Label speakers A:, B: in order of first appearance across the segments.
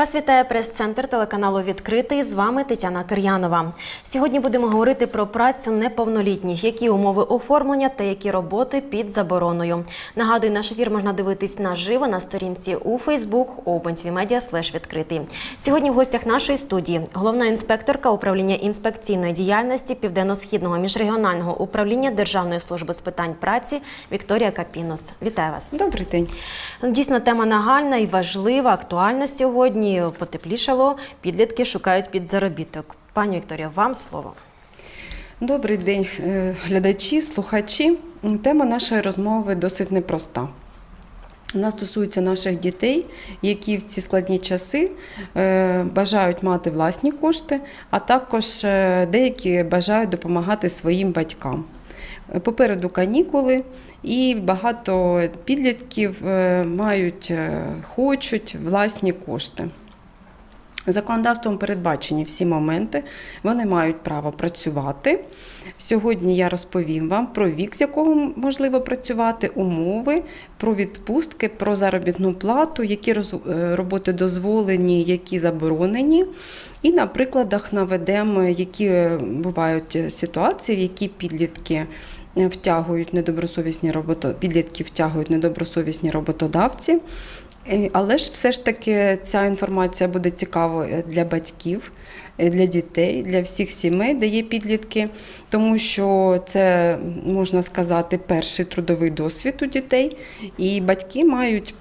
A: Вас вітає прес-центр телеканалу Відкритий. З вами Тетяна Кир'янова. Сьогодні будемо говорити про працю неповнолітніх, які умови оформлення та які роботи під забороною. Нагадую, наш ефір можна дивитись наживо на сторінці у Facebook OpenTVMedia відкритий. Сьогодні в гостях нашої студії головна інспекторка управління інспекційної діяльності Південно-Східного міжрегіонального управління Державної служби з питань праці Вікторія Капінос. Вітаю вас.
B: Добрий день.
A: Дійсно, тема нагальна і важлива, актуальна сьогодні. Потеплішало, підлітки шукають підзаробіток. Пані Вікторія, вам слово.
B: Добрий день, е, глядачі, слухачі. Тема нашої розмови досить непроста. Вона стосується наших дітей, які в ці складні часи е, бажають мати власні кошти, а також е, деякі бажають допомагати своїм батькам. Попереду канікули, і багато підлітків мають, хочуть власні кошти. Законодавством передбачені всі моменти, вони мають право працювати. Сьогодні я розповім вам про вік, з якого можливо працювати, умови, про відпустки, про заробітну плату, які е, роботи дозволені, які заборонені. І на прикладах наведемо, які е, бувають ситуації, в які підлітки е, втягують недобросовісні робото... підлітки втягують недобросовісні роботодавці. Е, Але ж все ж таки ця інформація буде цікавою для батьків, е, для дітей, для всіх сімей, де є підлітки, тому що це можна сказати перший трудовий досвід у дітей, і батьки мають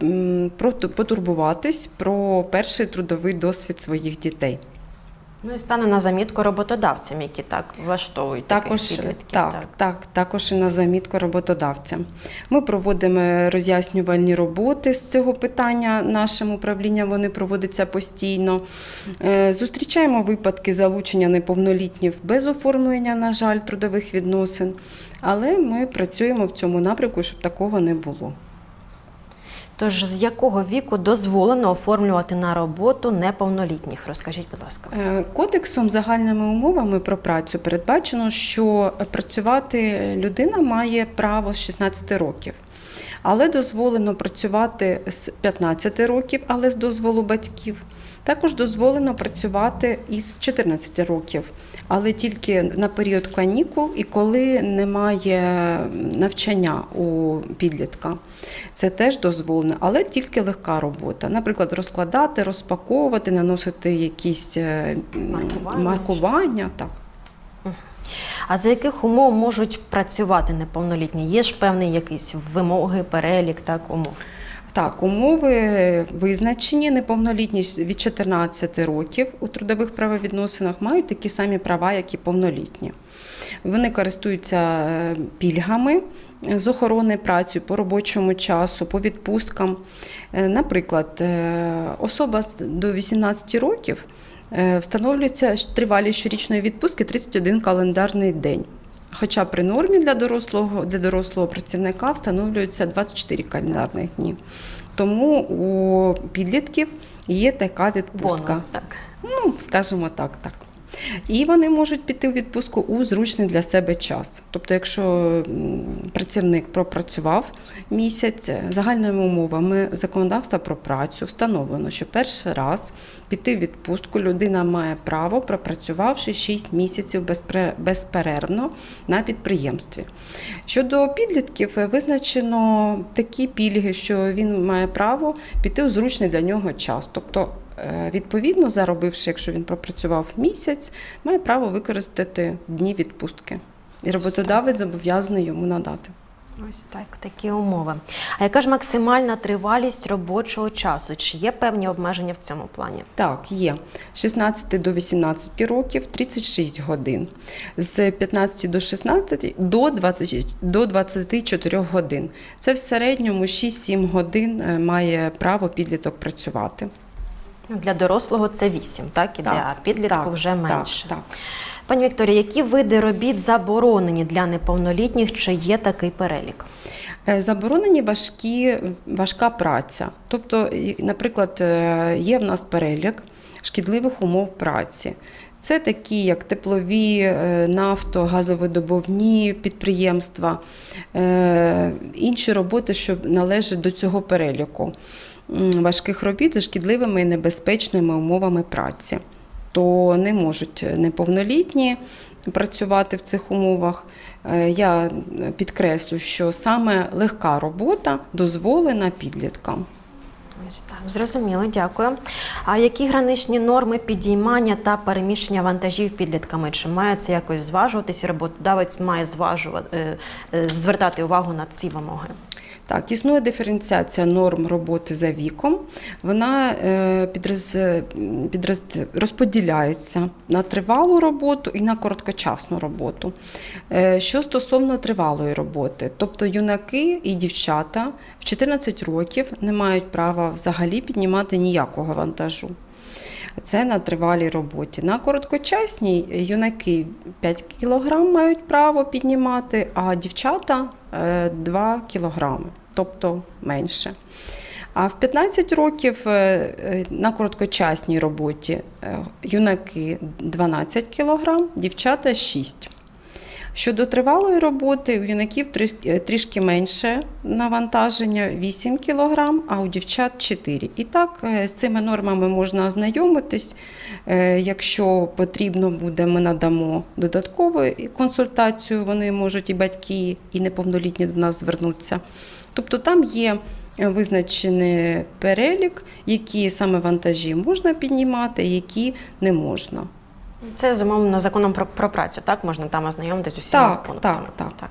B: потурбуватись про перший трудовий досвід своїх дітей.
A: Ну і стане на замітку роботодавцям, які так влаштовують
B: Також
A: таких підлітків.
B: так, так. також і на замітку роботодавцям. Ми проводимо роз'яснювальні роботи з цього питання. Нашим управлінням вони проводяться постійно. Е, Зустрічаємо випадки залучення неповнолітніх без оформлення, на жаль, трудових відносин. Але ми працюємо в цьому напрямку, щоб такого не було.
A: Тож з якого віку дозволено оформлювати на роботу неповнолітніх? Розкажіть, будь ласка.
B: Е, Кодексом загальними умовами про працю передбачено, що працювати людина має право з 16 років. Але дозволено працювати з 15 років, але з дозволу батьків. Також дозволено працювати із 14 років, але тільки на період канікул і коли немає навчання у підлітка. Це теж дозволено, але тільки легка робота. Наприклад, розкладати, розпаковувати, наносити якісь е,
A: Маркування.
B: маркування. Так.
A: А за яких умов можуть працювати неповнолітні? Є ж певний якийсь вимоги, перелік так умов.
B: Так, умови визначені, неповнолітність від 14 років у трудових правовідносинах мають такі самі права, як і повнолітні. Вони користуються е, пільгами з охорони праці по робочому часу, по відпусткам. Е, Наприклад, е, особа до 18 років встановлюється тривалість щорічної відпустки 31 календарний день. Хоча при нормі для дорослого, для дорослого працівника встановлюється 24 календарних дні. Тому у підлітків є така відпустка.
A: Бонус, так.
B: Ну, скажімо так, так. І вони можуть піти у відпустку у зручний для себе час. Тобто, якщо працівник пропрацював місяць, загальними умовами законодавства про працю встановлено, що перший раз піти в відпустку людина має право, пропрацювавши 6 місяців безперервно на підприємстві. Щодо підлітків, визначено такі пільги, що він має право піти у зручний для нього час. Тобто, відповідно, заробивши, якщо він пропрацював місяць, має право використати дні відпустки. І роботодавець зобов'язаний йому надати.
A: Ось так, такі умови. А яка ж максимальна тривалість робочого часу? Чи є певні обмеження в цьому плані?
B: Так, є. З 16 до 18 років 36 годин. З 15 до 16 до 20, до 24 годин. Це в середньому 6-7 годин е, має право підліток працювати.
A: Для дорослого це 8, так? І а підлітку
B: так,
A: вже менше.
B: Так, так.
A: Пані Вікторія, які види робіт заборонені для неповнолітніх? Чи є такий перелік?
B: Е, Заборонені важкі, важка праця. Тобто, наприклад, е, є в нас перелік шкідливих умов праці. Це такі, як теплові, е, нафто, газовидобувні підприємства, е, інші роботи, що належать до цього переліку. важких робіт за шкідливими і небезпечними умовами праці. То не можуть неповнолітні працювати в цих умовах. Е, Я підкреслю, що саме легка робота дозволена підліткам.
A: Ось так, зрозуміло, дякую. А які граничні норми підіймання та переміщення вантажів підлітками? Чи має це якось зважуватись? Роботодавець має зважувати, е, е, звертати увагу на ці вимоги.
B: Так, існує диференціація норм роботи за віком. Вона е, підроз, підроз, розподіляється на тривалу роботу і на короткочасну роботу. Е, Що стосовно тривалої роботи, тобто юнаки і дівчата в 14 років не мають права взагалі піднімати ніякого вантажу. Це на тривалій роботі. На короткочасній юнаки 5 кг мають право піднімати, а дівчата е, 2 кг, тобто менше. А в 15 років е, е, на короткочасній роботі е, юнаки 12 кг, дівчата 6 Щодо тривалої роботи, у юнаків е, трішки менше навантаження 8 кг, а у дівчат 4. І так, е, з цими нормами можна ознайомитись. Е, Якщо потрібно буде, ми надамо додаткову консультацію. Вони можуть і батьки, і неповнолітні до нас звернутися. Тобто там є визначений перелік, які саме вантажі можна піднімати, які не можна.
A: Це зумовлено законом про, про працю, так? Можна там ознайомитись усіма
B: Так,
A: пунктами.
B: так, так.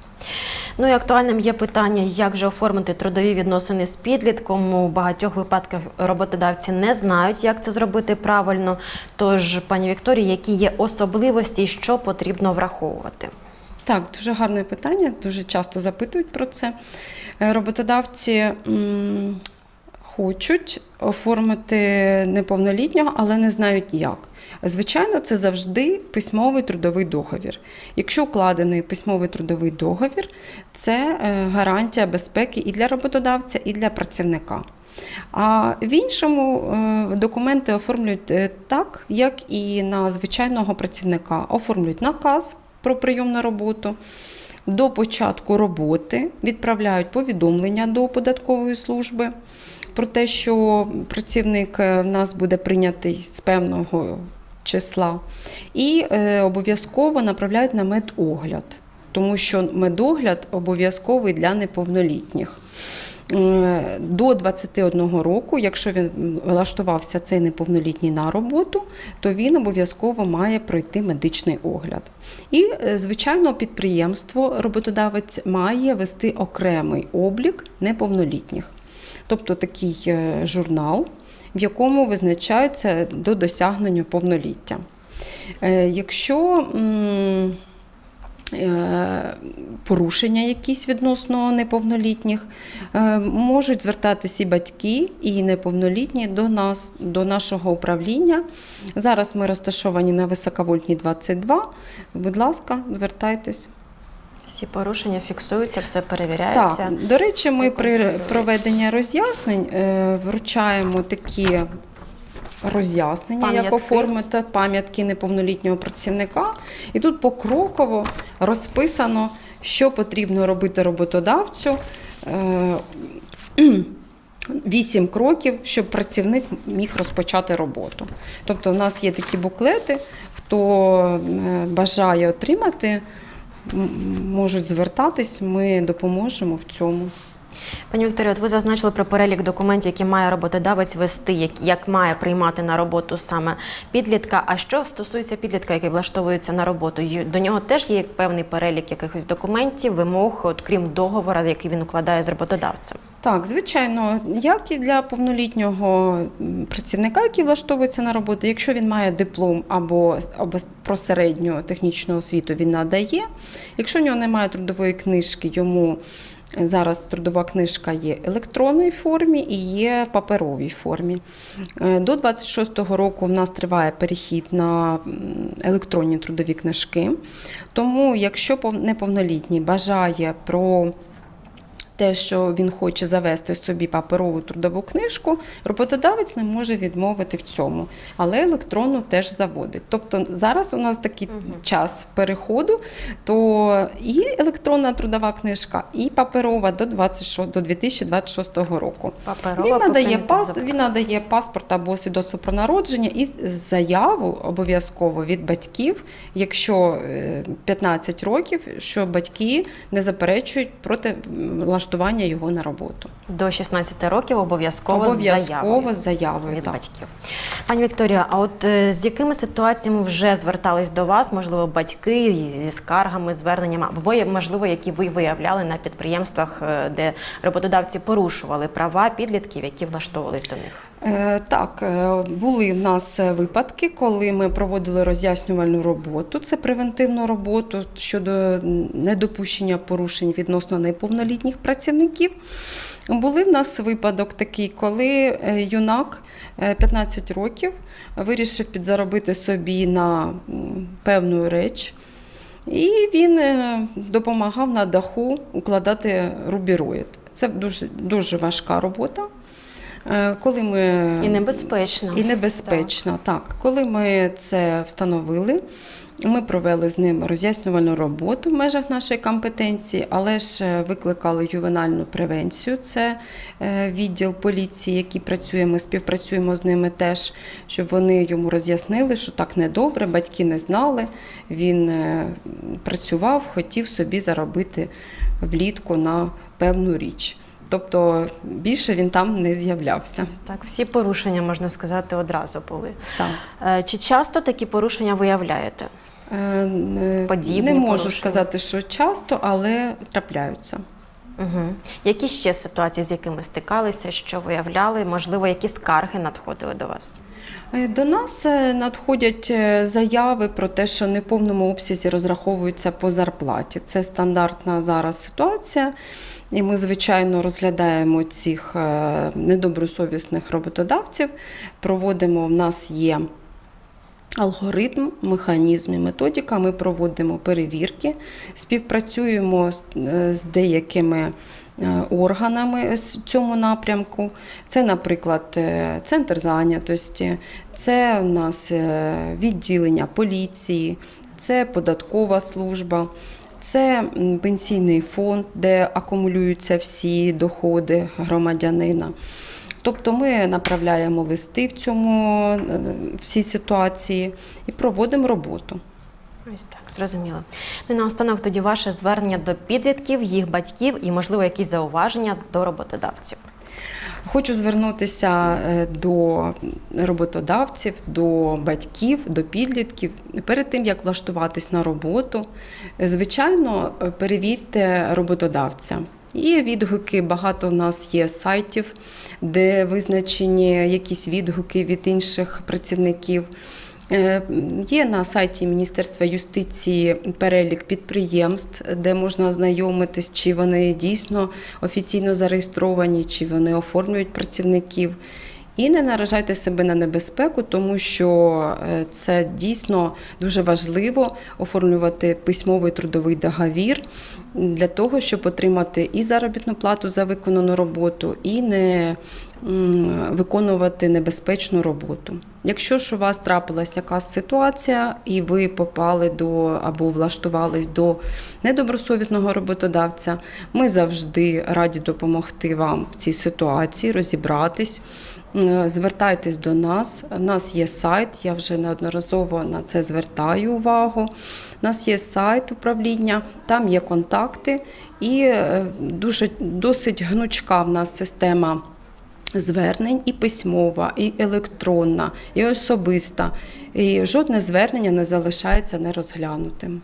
A: Ну і актуальним є питання, як же оформити трудові відносини з підлітком. У багатьох випадках роботодавці не знають, як це зробити правильно. Тож, пані Вікторії, які є особливості і що потрібно враховувати?
B: Так, дуже гарне питання, дуже часто запитують про це. Е, Роботодавці м, хочуть оформити неповнолітнього, але не знають як. Звичайно, це завжди письмовий трудовий договір. Якщо укладений письмовий трудовий договір, це е, гарантія безпеки і для роботодавця, і для працівника. А в іншому е, документи оформлюють е, так, як і на звичайного працівника. Оформлюють наказ про прийом на роботу. До початку роботи відправляють повідомлення до податкової служби про те, що працівник е, в нас буде прийнятий з певного числа, і е, обов'язково направляють на медогляд, тому що медогляд обов'язковий для неповнолітніх. До 21 року, якщо він влаштувався цей неповнолітній на роботу, то він обов'язково має пройти медичний огляд. І, е, звичайно, підприємство, роботодавець має вести окремий облік неповнолітніх. Тобто такий е, журнал, в якому визначаються до досягнення повноліття. Е, Якщо е, порушення якісь відносно неповнолітніх, можуть звертатися і батьки, і неповнолітні до нас, до нашого управління. Зараз ми розташовані на високовольтній 22. Будь ласка, звертайтесь.
A: Всі порушення фіксуються, все перевіряється.
B: Так, до речі, ми при проведенні роз'яснень е, вручаємо такі роз'яснення, як оформити пам'ятки неповнолітнього працівника. І тут покроково розписано, що потрібно робити роботодавцю. Е, Вісім кроків, щоб працівник міг розпочати роботу. Тобто, в нас є такі буклети, хто е, бажає отримати, можуть звертатись, ми допоможемо в цьому.
A: Пані Вікторія, от ви зазначили про перелік документів, які має роботодавець вести, як, як має приймати на роботу саме підлітка. А що стосується підлітка, який влаштовується на роботу, до нього теж є певний перелік якихось документів, вимог, от крім договора, який він укладає з роботодавцем.
B: Так, звичайно, як і для повнолітнього працівника, який влаштовується на роботу, якщо він має диплом або, або про технічну освіту, він надає. Якщо у нього немає трудової книжки, йому зараз трудова книжка є в електронній формі і є в паперовій формі. Е, До 26-го року в нас триває перехід на електронні трудові книжки. Тому, якщо пов- неповнолітній бажає про те, що він хоче завести собі паперову трудову книжку, роботодавець не може відмовити в цьому, але електронну теж заводить. Тобто зараз у нас такий час переходу, то і електронна трудова книжка, і паперова до 26, до 2026 року.
A: Паперова
B: Він надає, пас, він надає паспорт або свідоцтво про народження і заяву обов'язково від батьків, якщо е, 15 років, що батьки не заперечують проти м, влаштування його на роботу.
A: До 16 років обов'язково, з
B: Обов'язково
A: заявою.
B: з заявою.
A: від
B: так.
A: батьків. Пані Вікторія, а от е, з якими ситуаціями вже звертались до вас, можливо, батьки зі скаргами, зверненнями, або можливо, які ви виявляли на підприємствах, е, де роботодавці порушували права підлітків, які влаштовувались до них?
B: Е, Так, е, були в нас е, випадки, коли ми проводили роз'яснювальну роботу, це превентивну роботу щодо недопущення порушень відносно неповнолітніх працівників. Були в нас випадок такий, коли юнак е, 15 років вирішив підзаробити собі на певну реч. І він допомагав на даху укладати рубіроїд. Це дуже, дуже важка робота. Е, Коли ми
A: І небезпечно.
B: і небезпечно. Так. коли ми це встановили, ми провели з ним роз'яснювальну роботу в межах нашої компетенції, але ж е, викликали ювенальну превенцію. Це е, відділ поліції, який працює. Ми співпрацюємо з ними теж, щоб вони йому роз'яснили, що так недобре, батьки не знали. Він працював, хотів собі заробити влітку на певну річ. Тобто більше він там не з'являвся.
A: Так, всі порушення, можна сказати, одразу були.
B: Так.
A: Е, Чи часто такі порушення виявляєте?
B: Е, е,
A: Подібні
B: не можу
A: порушення.
B: сказати, що часто, але трапляються.
A: Угу. Які ще ситуації, з якими стикалися, що виявляли? Можливо, які скарги надходили до вас?
B: До нас надходять заяви про те, що не в повному обсязі розраховуються по зарплаті. Це стандартна зараз ситуація. І ми, звичайно, розглядаємо цих е, недобросовісних роботодавців. Проводимо, в нас є алгоритм, механізм і методика. Ми проводимо перевірки, співпрацюємо з, е, деякими е, органами з цьому напрямку. Це, наприклад, центр зайнятості, це у нас відділення поліції, це податкова служба. Це пенсійний фонд, де акумулюються всі доходи громадянина. Тобто ми направляємо листи в цьому е, всій ситуації і проводимо роботу.
A: Ось так, зрозуміло. Ну і наостанок тоді ваше звернення до підлітків, їх батьків і, можливо, якісь зауваження до роботодавців.
B: Хочу звернутися е, до роботодавців, до батьків, до підлітків. Перед тим як влаштуватись на роботу, звичайно, перевірте роботодавця. Є відгуки, багато в нас є сайтів, де визначені якісь відгуки від інших працівників. Е, Є на сайті Міністерства юстиції перелік підприємств, де можна ознайомитись, чи вони дійсно офіційно зареєстровані, чи вони оформлюють працівників. І не наражайте себе на небезпеку, тому що е, це дійсно дуже важливо оформлювати письмовий трудовий договір для того, щоб отримати і заробітну плату за виконану роботу, і не виконувати небезпечну роботу. Якщо ж у вас трапилася якась ситуація, і ви попали до або влаштувались до недобросовісного роботодавця, ми завжди раді допомогти вам в цій ситуації, розібратись. Звертайтесь до нас. У нас є сайт, я вже неодноразово на це звертаю увагу. У нас є сайт управління, там є контакти, і е, дуже досить гнучка в нас система звернень і письмова, і електронна, і особиста. І жодне звернення не залишається нерозглянутим.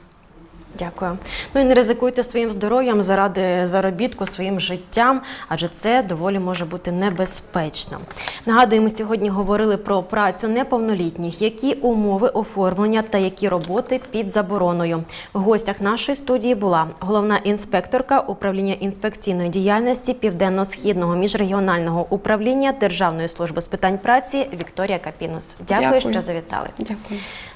A: Дякую. Ну і не ризикуйте своїм здоров'ям заради заробітку, своїм життям, адже це доволі може бути небезпечно. Нагадую, ми сьогодні говорили про працю неповнолітніх, які умови оформлення та які роботи під забороною. В гостях нашої студії була головна інспекторка управління інспекційної діяльності Південно-східного міжрегіонального управління Державної служби з питань праці Вікторія Капінус. Дякую,
B: Дякую.
A: що завітали.
B: Дякую.